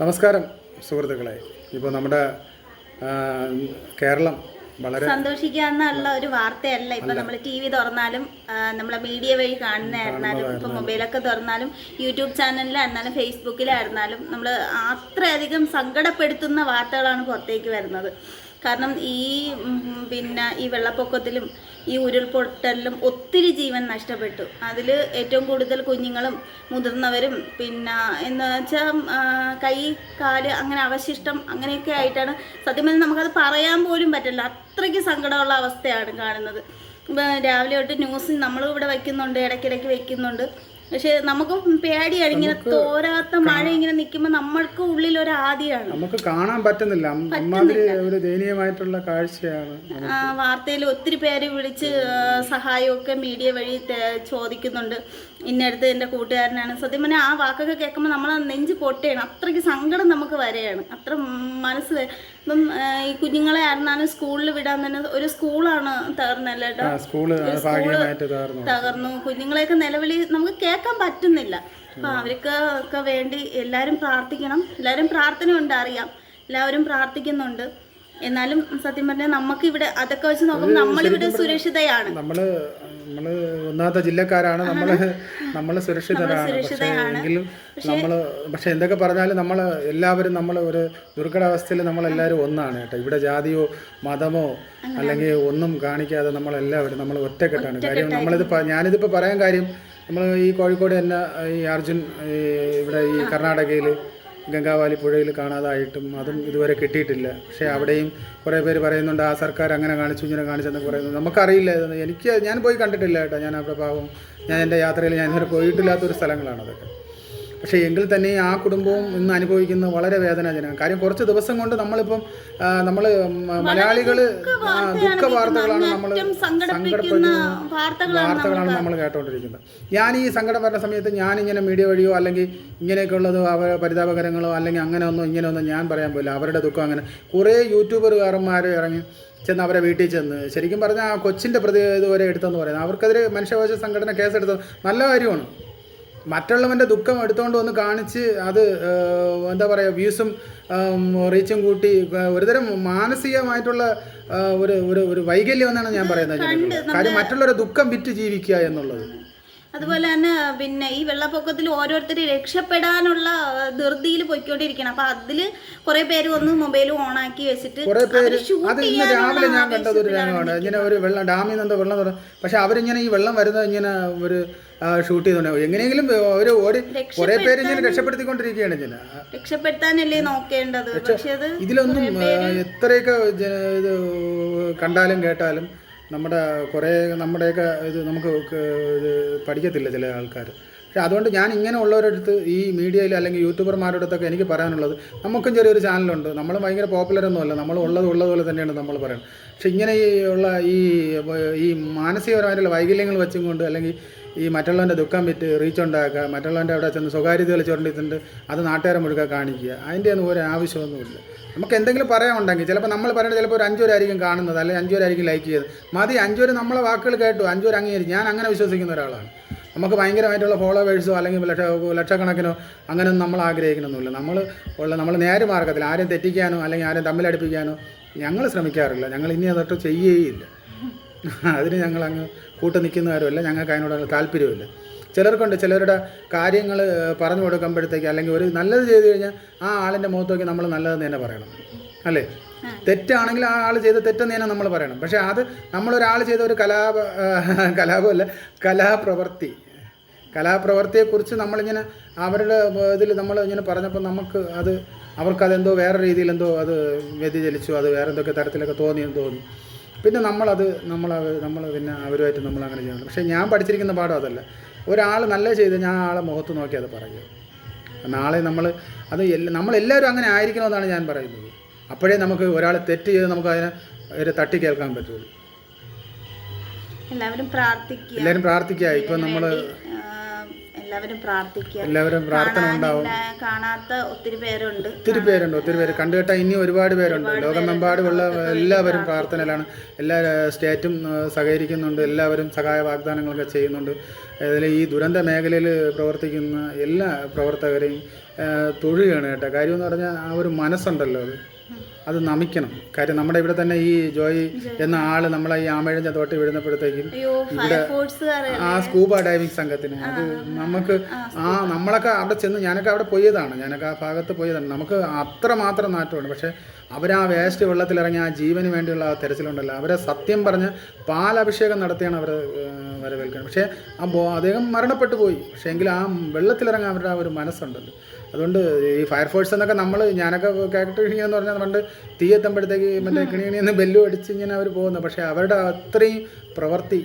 നമസ്കാരം സുഹൃത്തുക്കളെ. ഇപ്പോൾ നമ്മുടെ കേരളം വളരെ സന്തോഷിക്കാന്നുള്ള ഒരു വാർത്തയല്ല. ഇപ്പൊ നമ്മൾ ടി വി തുറന്നാലും നമ്മളെ മീഡിയ വഴി കാണുന്നതായിരുന്നാലും ഇപ്പൊ മൊബൈലൊക്കെ തുറന്നാലും യൂട്യൂബ് ചാനലിലായിരുന്നാലും ഫേസ്ബുക്കിലായിരുന്നാലും നമ്മൾ അത്രയധികം സങ്കടപ്പെടുത്തുന്ന വാർത്തകളാണ് പുറത്തേക്ക് വരുന്നത്. കാരണം ഈ പിന്നെ ഈ വെള്ളപ്പൊക്കത്തിലും ഈ ഉരുൾപൊട്ടലിലും ഒത്തിരി ജീവൻ നഷ്ടപ്പെട്ടു. അതിൽ ഏറ്റവും കൂടുതൽ കുഞ്ഞുങ്ങളും മുതിർന്നവരും പിന്നെ എന്ന് വെച്ചാൽ കൈ കാൽ അങ്ങനെ അവശിഷ്ടം അങ്ങനെയൊക്കെ ആയിട്ടാണ്. സത്യം പറഞ്ഞാൽ നമുക്കത് പറയാൻ പോലും പറ്റില്ല. അത്രയ്ക്ക് സങ്കടമുള്ള അവസ്ഥയാണ് കാണുന്നത്. രാവിലെ തൊട്ട് ന്യൂസ് നമ്മളും ഇവിടെ വയ്ക്കുന്നുണ്ട് ഇടയ്ക്കിടയ്ക്ക് വെക്കുന്നുണ്ട്. പക്ഷെ നമുക്ക് പേടിയാണ് ഇങ്ങനെ തോരാത്ത മഴ ഇങ്ങനെ നിൽക്കുമ്പോൾ നമ്മൾക്ക് ഉള്ളിൽ ഒരു ആദിയാണ് നമുക്ക് കാണാൻ പറ്റുന്നില്ല. ഒരു ദയനീയമായിട്ടുള്ള കാഴ്ചയാണ് വാർത്തയിൽ ഒത്തിരി പേര് വിളിച്ച് സഹായമൊക്കെ മീഡിയ വഴി ചോദിക്കുന്നുണ്ട്. ഇന്നടുത്ത് എന്റെ കൂട്ടുകാരനാണ്. സത്യം പറഞ്ഞാൽ ആ വാക്കൊക്കെ കേൾക്കുമ്പോൾ നമ്മൾ നെഞ്ച് പൊട്ടുകയാണ് അത്രയ്ക്ക് സങ്കടം നമുക്ക് വരെയാണ്. അത്ര മനസ്സ് ഇപ്പം ഈ കുഞ്ഞുങ്ങളെ ആയിരുന്നാലും സ്കൂളിൽ വിടാൻ തന്നെ ഒരു സ്കൂളാണ് തകർന്നല്ലോ കേട്ടോ? സ്കൂൾ തകർന്നു. കുഞ്ഞുങ്ങളെയൊക്കെ നിലവിളി നമുക്ക് കേൾക്കാൻ പറ്റുന്നില്ല. അപ്പം അവർക്ക് ഒക്കെ വേണ്ടി എല്ലാവരും പ്രാർത്ഥിക്കണം. എല്ലാവരും പ്രാർത്ഥന ഉണ്ട് അറിയാം. എല്ലാവരും പ്രാർത്ഥിക്കുന്നുണ്ട്. എന്നാലും സത്യം പറഞ്ഞാൽ നമുക്ക് ഇവിടെ അതൊക്കെ വെച്ച് നോക്കുമ്പോൾ നമ്മളിവിടെ സുരക്ഷിതയാണ്. നമ്മൾ നമ്മൾ ഒന്നാമത്തെ ജില്ലക്കാരാണ് നമ്മൾ നമ്മൾ സുരക്ഷിതരാണ്. പക്ഷേ എങ്കിലും നമ്മൾ പക്ഷെ എന്തൊക്കെ പറഞ്ഞാലും നമ്മൾ എല്ലാവരും നമ്മൾ ഒരു ദുർഘടാവസ്ഥയിൽ നമ്മളെല്ലാവരും ഒന്നാണ് കേട്ടോ. ഇവിടെ ജാതിയോ മതമോ അല്ലെങ്കിൽ ഒന്നും കാണിക്കാതെ നമ്മളെല്ലാവരും നമ്മൾ ഒറ്റക്കെട്ടാണ്. കാര്യം നമ്മളിത് ഞാനിതിപ്പോ ഞാനിതിപ്പോൾ പറയാൻ കാര്യം നമ്മൾ ഈ കോഴിക്കോട് തന്നെ ഈ അർജുൻ ഇവിടെ ഈ കർണാടകയിൽ ഗംഗാവാലി പുഴയിൽ കാണാതായിട്ടും അതും ഇതുവരെ കിട്ടിയിട്ടില്ല. പക്ഷേ അവിടെയും കുറേ പേര് പറയുന്നുണ്ട് ആ സർക്കാർ അങ്ങനെ കാണിച്ചു ഇങ്ങനെ കാണിച്ചെന്ന് പറയുന്നത് നമുക്കറിയില്ല എനിക്ക് ഞാൻ പോയി കണ്ടിട്ടില്ല കേട്ടോ. ഞാൻ അവിടെ പാവം ഞാൻ എന്റെ യാത്രയിൽ ഞാൻ ഇതുവരെ പോയിട്ടില്ലാത്തൊരു സ്ഥലങ്ങളാണ് അതൊക്കെ. പക്ഷേ എങ്കിൽ തന്നെ ആ കുടുംബവും ഇന്ന് അനുഭവിക്കുന്ന വളരെ വേദനാജനകം. കാര്യം കുറച്ച് ദിവസം കൊണ്ട് നമ്മളിപ്പം നമ്മൾ മലയാളികൾ ദുഃഖ വാർത്തകളാണ് നമ്മൾ വാർത്തകളാണ് നമ്മൾ കേട്ടുകൊണ്ടിരിക്കുന്നത് ഞാൻ ഈ സങ്കടം വരുന്ന സമയത്ത് ഞാൻ ഇങ്ങനെ മീഡിയ വഴിയോ അല്ലെങ്കിൽ ഇങ്ങനെയൊക്കെയുള്ളതോ അവ പരിതാപകരങ്ങളോ അല്ലെങ്കിൽ അങ്ങനെ ഒന്നോ ഇങ്ങനെ ഒന്നും ഞാൻ പറയാൻ പോയില്ല. അവരുടെ ദുഃഖം അങ്ങനെ. കുറേ യൂട്യൂബറുകാരന്മാർ ഇറങ്ങി ചെന്ന് അവരെ വീട്ടിൽ ചെന്ന് ശരിക്കും പറഞ്ഞാൽ ആ കൊച്ചിന്റെ പ്രതി ഇതുവരെ എടുത്തെന്ന് പറയുന്നത്. അവർക്കെതിരെ മനുഷ്യവകാശ സംഘടന കേസെടുത്തത് നല്ല കാര്യമാണ്. മറ്റുള്ളവന്റെ ദുഃഖം എടുത്തുകൊണ്ട് വന്ന് കാണിച്ച് അത് എന്താ പറയുക വ്യൂസും റീച്ചും കൂട്ടി ഒരുതരം മാനസികമായിട്ടുള്ള ഒരു ഒരു വൈകല്യം എന്നാണ് ഞാൻ പറയുന്നത്. കാര്യം മറ്റുള്ളവരുടെ ദുഃഖം വിറ്റ് ജീവിക്കുക എന്നുള്ളത് അതുപോലെ തന്നെ പിന്നെ ഈ വെള്ളപ്പൊക്കത്തിൽ ഓരോരുത്തർ രക്ഷപ്പെടാനുള്ള ധൃതിയിൽ പോയിക്കൊണ്ടിരിക്കണം. അപ്പൊ അതിൽ കുറെ പേര് ഒന്ന് മൊബൈൽ ഓൺ ആക്കി വെച്ചിട്ട് രാവിലെ ഞാൻ കണ്ടത് ഒരു രംഗമാണ് ഇങ്ങനെ ഒരു വെള്ളം ഡാമിൽ നിന്ന് എന്തോ വെള്ളം തുറന്നു പക്ഷെ അവരിങ്ങനെ ഈ വെള്ളം വരുന്നത് ഇങ്ങനെ ഒരു ഷൂട്ട് ചെയ്തോണ്ട് എങ്ങനെയെങ്കിലും ഒരു ഓടി കുറെ പേര് ഇങ്ങനെ രക്ഷപ്പെടുത്തിക്കൊണ്ടിരിക്കുകയാണ് ഇങ്ങനെ. രക്ഷപ്പെടുത്താനല്ലേ നോക്കേണ്ടത്? ഇതിലൊന്നും എത്രയൊക്കെ ഇത് കണ്ടാലും കേട്ടാലും നമ്മുടെ കുറേ നമ്മുടെയൊക്കെ ഇത് നമുക്ക് ഇത് പഠിക്കത്തില്ല ചില ആൾക്കാർ പക്ഷെ അതുകൊണ്ട് ഞാൻ ഇങ്ങനെ ഉള്ളവരടുത്ത് ഈ മീഡിയയിൽ അല്ലെങ്കിൽ യൂട്യൂബർമാരുടെ അടുത്തൊക്കെ എനിക്ക് പറയാനുള്ളത് നമുക്കും ചെറിയൊരു ചാനലുണ്ട്. നമ്മൾ ഭയങ്കര പോപ്പുലർ ഒന്നുമല്ല നമ്മൾ ഉള്ളത് ഉള്ളതുപോലെ തന്നെയാണ് നമ്മൾ പറയുന്നത്. പക്ഷെ ഇങ്ങനെ ഉള്ള ഈ ഈ മാനസികപരമായിട്ടുള്ള വൈകല്യങ്ങൾ വെച്ചും കൊണ്ട് അല്ലെങ്കിൽ ഈ മറ്റുള്ളവന്റെ ദുഃഖം വിറ്റ് റീച്ച് ഉണ്ടാക്കുക മറ്റുള്ളവന്റെ അവിടെ ചെന്ന് സ്വകാര്യതകൾ ചുരണ്ടിട്ടുണ്ട് അത് നാട്ടുകാരെ മുഴുവൻ കാണിക്കുക അതിന്റെ ഒന്നും ഒരു ആവശ്യമൊന്നുമില്ല. നമുക്ക് എന്തെങ്കിലും പറയാനുണ്ടെങ്കിൽ ചിലപ്പോൾ നമ്മൾ പറയുന്നത് ചിലപ്പോൾ ഒരു അഞ്ചുപേരായിരിക്കും കാണുന്നത് അല്ലെങ്കിൽ അഞ്ചുപേരായിരിക്കും ലൈക്ക് ചെയ്തത് മതി അഞ്ചുപേർ നമ്മളെ വാക്കുകൾ കേട്ടു അഞ്ചുപേർ അംഗീകരിച്ചു. ഞാൻ അങ്ങനെ വിശ്വസിക്കുന്ന ഒരാളാണ്. നമുക്ക് ഭയങ്കരമായിട്ടുള്ള ഫോളോവേഴ്സോ അല്ലെങ്കിൽ ലക്ഷ ലക്ഷക്കണക്കിനോ അങ്ങനെയൊന്നും നമ്മൾ ആഗ്രഹിക്കണമെന്നില്ല നമ്മൾ ഉള്ള നമ്മൾ നേരെ മാർഗത്തിൽ ആരെയും തെറ്റിക്കാനോ അല്ലെങ്കിൽ ആരെയും തമ്മിലടിപ്പിക്കാനോ ഞങ്ങൾ ശ്രമിക്കാറില്ല. ഞങ്ങൾ ഇനി അതൊട്ട് ചെയ്യുകയില്ല അതിന് ഞങ്ങൾ അങ്ങ് കൂട്ട് നിൽക്കുന്നവരുമല്ല. ഞങ്ങൾക്ക് അതിനോടുള്ള താല്പര്യമില്ല ചിലർക്കുണ്ട് ചിലരുടെ കാര്യങ്ങൾ പറഞ്ഞു കൊടുക്കുമ്പോഴത്തേക്ക് അല്ലെങ്കിൽ ഒരു നല്ലത് ചെയ്തു കഴിഞ്ഞാൽ ആ ആളിന്റെ മുഖത്ത് നോക്കി നമ്മൾ നല്ലതെന്ന് തന്നെ പറയണം. അല്ലേ? തെറ്റാണെങ്കിൽ ആ ആൾ ചെയ്ത തെറ്റെന്ന് തന്നെ നമ്മൾ പറയണം. പക്ഷേ അത് നമ്മളൊരാൾ ചെയ്ത ഒരു കലാപ കലാപമല്ല കലാപ്രവൃത്തി കലാപ്രവൃത്തിയെക്കുറിച്ച് നമ്മളിങ്ങനെ അവരുടെ ഇതിൽ നമ്മൾ ഇങ്ങനെ പറഞ്ഞപ്പോൾ നമുക്ക് അത് അവർക്കതെന്തോ വേറെ രീതിയിൽ എന്തോ അത് വ്യതിചലിച്ചു അത് വേറെ എന്തൊക്കെ തരത്തിലൊക്കെ തോന്നിയെന്ന് തോന്നി. പിന്നെ നമ്മളത് നമ്മൾ നമ്മൾ പിന്നെ അവരുമായിട്ട് നമ്മൾ അങ്ങനെ ചെയ്യണം. പക്ഷേ ഞാൻ പഠിച്ചിരിക്കുന്ന പാഠം അതല്ല. ഒരാൾ നല്ല ചെയ്ത് ഞാൻ ആളെ മുഖത്ത് നോക്കി അത് പറയുക. നാളെ നമ്മൾ അത് നമ്മളെല്ലാവരും അങ്ങനെ ആയിരിക്കണമെന്നാണ് ഞാൻ പറയുന്നത്. അപ്പോഴേ നമുക്ക് ഒരാൾ തെറ്റ് ചെയ്ത് നമുക്ക് അതിനെ ഒരു തട്ടി കേൾക്കാൻ പറ്റുള്ളൂ. എല്ലാവരും പ്രാർത്ഥിക്കുക. എല്ലാവരും പ്രാർത്ഥിക്കുക. ഇപ്പം നമ്മൾ എല്ലാവരും പ്രാർത്ഥിക്കുക. എല്ലാവരും പ്രാർത്ഥന ഉണ്ടാവും. കാണാത്ത ഒത്തിരി പേരുണ്ട്. ഒത്തിരി പേരുണ്ട് ഒത്തിരി പേര് കണ്ടുകെട്ടാൽ ഇനി ഒരുപാട് പേരുണ്ട്. ലോകമെമ്പാടുമുള്ള എല്ലാവരും പ്രാർത്ഥനയിലാണ്. എല്ലാ സ്റ്റേറ്റും സഹകരിക്കുന്നുണ്ട്. എല്ലാവരും സഹായ വാഗ്ദാനങ്ങളൊക്കെ ചെയ്യുന്നുണ്ട്. അതിൽ ഈ ദുരന്ത മേഖലയിൽ പ്രവർത്തിക്കുന്ന എല്ലാ പ്രവർത്തകരെയും തൊഴുകയാണ് കേട്ടോ. കാര്യം എന്ന് പറഞ്ഞാൽ ആ ഒരു മനസ്സുണ്ടല്ലോ അത്. അത് നമിക്കണം. കാര്യം നമ്മുടെ ഇവിടെ തന്നെ ഈ ജോയി എന്ന ആൾ നമ്മളെ ഈ ആമഴഞ്ഞ തോട്ടി വീഴുന്നപ്പോഴത്തേക്കും ഇവിടെ ആ സ്കൂബ ഡൈവിംഗ് സംഘത്തിന്. അത് നമുക്ക് ആ നമ്മളൊക്കെ അവിടെ ചെന്ന് ഞാനൊക്കെ അവിടെ പോയതാണ്. ഞാനൊക്കെ ആ ഭാഗത്ത് പോയതാണ്. നമുക്ക് അത്ര മാത്രം പക്ഷെ പക്ഷേ അവരാ വേസ്റ്റ് വെള്ളത്തിലിറങ്ങി ആ ജീവന് വേണ്ടിയുള്ള ആ തെരച്ചിലുണ്ടല്ലോ. അവരെ സത്യം പറഞ്ഞ് പാലഭിഷേകം നടത്തിയാണ് അവർ വരവേൽക്കുന്നത്. പക്ഷേ ആ അദ്ദേഹം മരണപ്പെട്ടു പോയി. പക്ഷേ എങ്കിൽ ആ വെള്ളത്തിലിറങ്ങാൻ അവരുടെ ആ ഒരു മനസ്സുണ്ടല്ലോ. അതുകൊണ്ട് ഈ ഫയർഫോഴ്സ് എന്നൊക്കെ നമ്മൾ ഞാനൊക്കെ കേട്ടിട്ട് എന്ന് പറഞ്ഞാൽ പണ്ട് തീ എത്തുമ്പോഴത്തേക്ക് മറ്റേ കിണിയണിന്ന് ബെല്ലു അടിച്ച് ഇങ്ങനെ അവർ പോകുന്നു. പക്ഷേ അവരുടെ അത്രയും പ്രവൃത്തി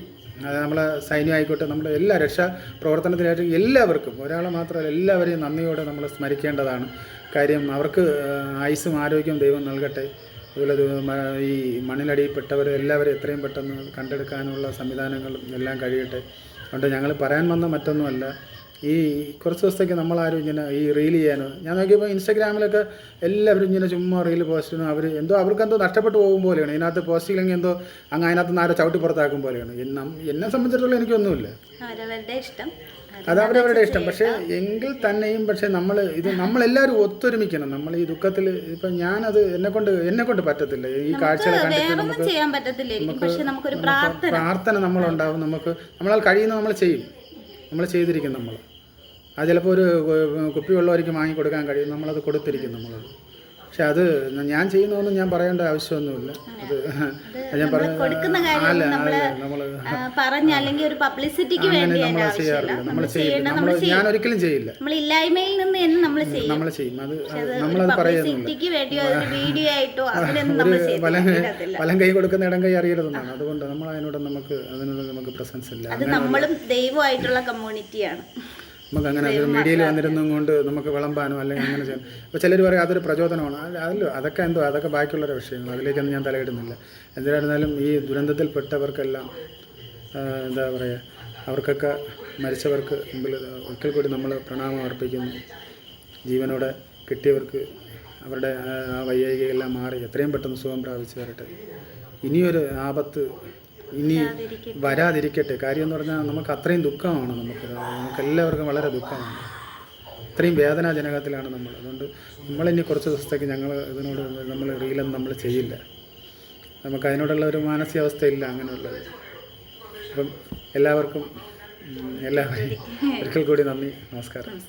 നമ്മളെ സൈന്യമായിക്കോട്ടെ നമ്മുടെ എല്ലാ രക്ഷാ പ്രവർത്തനത്തിനായിട്ട് എല്ലാവർക്കും ഒരാളെ മാത്രമല്ല എല്ലാവരെയും നന്ദിയോടെ നമ്മൾ സ്മരിക്കേണ്ടതാണ് കാര്യം. അവർക്ക് ആയുസ്സും ആരോഗ്യവും ദൈവം നൽകട്ടെ. അതുപോലെ ഈ മണ്ണിലടിയിൽപ്പെട്ടവർ എല്ലാവരും എത്രയും പെട്ടെന്ന് കണ്ടെടുക്കാനുള്ള സംവിധാനങ്ങളും എല്ലാം കഴിയട്ടെ. അതുകൊണ്ട് ഞങ്ങൾ പറയാൻ വന്ന മറ്റൊന്നുമല്ല. ഈ കുറച്ച് ദിവസത്തേക്ക് നമ്മളാരും ഇങ്ങനെ ഈ റീൽ ചെയ്യാനോ? ഞാൻ നോക്കിയപ്പോൾ ഇൻസ്റ്റാഗ്രാമിലൊക്കെ എല്ലാവരും ഇങ്ങനെ ചുമ്മാ റീൽ പോസ്റ്റ് ചെയ്യുന്നു അവർ എന്തോ അവർക്ക് എന്തോ നഷ്ടപ്പെട്ടു പോകും പോലെയാണ്. ഇതിനകത്ത് പോസ്റ്റ് ചെയ്യില്ലെങ്കിൽ എന്തോ അങ്ങ് അതിനകത്ത് നിന്ന് ആരോ ചവിട്ടി പുറത്താക്കും പോലെയാണ്. എന്നെ എന്നെ സംബന്ധിച്ചിടത്തോളം എനിക്കൊന്നുമില്ല. അത് അവരവരുടെ ഇഷ്ടം. പക്ഷേ എങ്കിൽ തന്നെയും പക്ഷേ നമ്മൾ ഇത് നമ്മളെല്ലാവരും ഒത്തൊരുമിക്കണം. നമ്മൾ ഈ ദുഃഖത്തിൽ ഇപ്പം ഞാനത് എന്നെ കൊണ്ട് എന്നെ കൊണ്ട് പറ്റത്തില്ല. ഈ കാഴ്ചകളെ കണ്ടിട്ട് പ്രാർത്ഥന നമ്മളുണ്ടാവും. നമുക്ക് നമ്മളാൽ കഴിയുന്ന നമ്മൾ ചെയ്യും. നമ്മൾ ചെയ്തിരിക്കും നമ്മൾ. അത് ചിലപ്പോൾ ഒരു കുപ്പി വെള്ളമായിരിക്കും വാങ്ങിക്കൊടുക്കാൻ കഴിയും. നമ്മളത് കൊടുത്തിരിക്കും നമ്മളത് പക്ഷെ അത് ഞാൻ ചെയ്യുന്നതൊന്നും ഞാൻ പറയേണ്ട ആവശ്യമൊന്നുമില്ല. അത്. ഞാൻ പറഞ്ഞു അല്ലെങ്കിൽ ഒരു പബ്ലിസിറ്റിക്ക് വേണ്ടി നമ്മൾ ആവശ്യമില്ല. ചെയ്യാറില്ല. നമ്മൾ നമ്മൾ ചെയ്യില്ല. നമ്മൾ ഞാൻ ഒരിക്കലും ചെയ്യില്ല. നമ്മൾ ഇല്ലായ്മയിൽ നിന്ന് നമ്മൾ ചെയ്യും. നമ്മൾ ചെയ്യും. അത് നമ്മളത് പറയുന്നില്ല വലം കൈ കൊടുക്കുന്ന ഇടം കൈ അറിയരുതെന്നാണ്. അതുകൊണ്ട് നമ്മൾ അതിനോട് നമുക്ക് അതിനോട് നമുക്ക് പ്രസൻസ് ഇല്ല അത് നമ്മളും ദൈവമായിട്ടുള്ള കമ്മ്യൂണിറ്റിയാണ് നമുക്ക് അങ്ങനെ അത് മീഡിയയിൽ വന്നിരുന്നും കൊണ്ട് നമുക്ക് വിളമ്പാനോ അല്ലെങ്കിൽ അങ്ങനെ ചെയ്യാം. അപ്പോൾ ചിലർ പറയും അതൊരു പ്രചോദനമാണ്. അത് അതല്ലോ അതൊക്കെ എന്തോ അതൊക്കെ ബാക്കിയുള്ളൊരു വിഷയങ്ങൾ അതിലേക്കൊന്നും ഞാൻ തലയിടുന്നില്ല. എന്തിനായിരുന്നാലും ഈ ദുരന്തത്തിൽപ്പെട്ടവർക്കെല്ലാം എന്താ പറയുക അവർക്കൊക്കെ മരിച്ചവർക്ക് മുമ്പിൽ ഒരിക്കൽ കൂടി നമ്മൾ പ്രണാമം അർപ്പിക്കുന്നു. ജീവനോടെ കിട്ടിയവർക്ക് അവരുടെ ആ, വയ്യായികയെല്ലാം മാറി. എത്രയും പെട്ടെന്ന് സുഖം പ്രാപിച്ചു വരട്ടെ ഇനിയൊരു ആപത്ത് ഇനി വരാതിരിക്കട്ടെ. കാര്യം എന്ന് പറഞ്ഞാൽ നമുക്ക് അത്രയും ദുഃഖമാണ് നമുക്ക്. നമുക്ക് എല്ലാവർക്കും വളരെ ദുഃഖമാണ്. ഇത്രയും വേദനാജനകത്തിലാണ് നമ്മൾ. അതുകൊണ്ട് നമ്മളിനി കുറച്ച് ദിവസത്തേക്ക് ഞങ്ങൾ ഇതിനോട് നമ്മൾ റീലൊന്നും നമ്മൾ ചെയ്യില്ല. നമുക്ക് അതിനോടുള്ള ഒരു മാനസികാവസ്ഥയില്ല അങ്ങനെയുള്ളത്. അപ്പം എല്ലാവർക്കും എല്ലാവരെയും ഒരിക്കൽ കൂടി നന്ദി. നമസ്കാരം.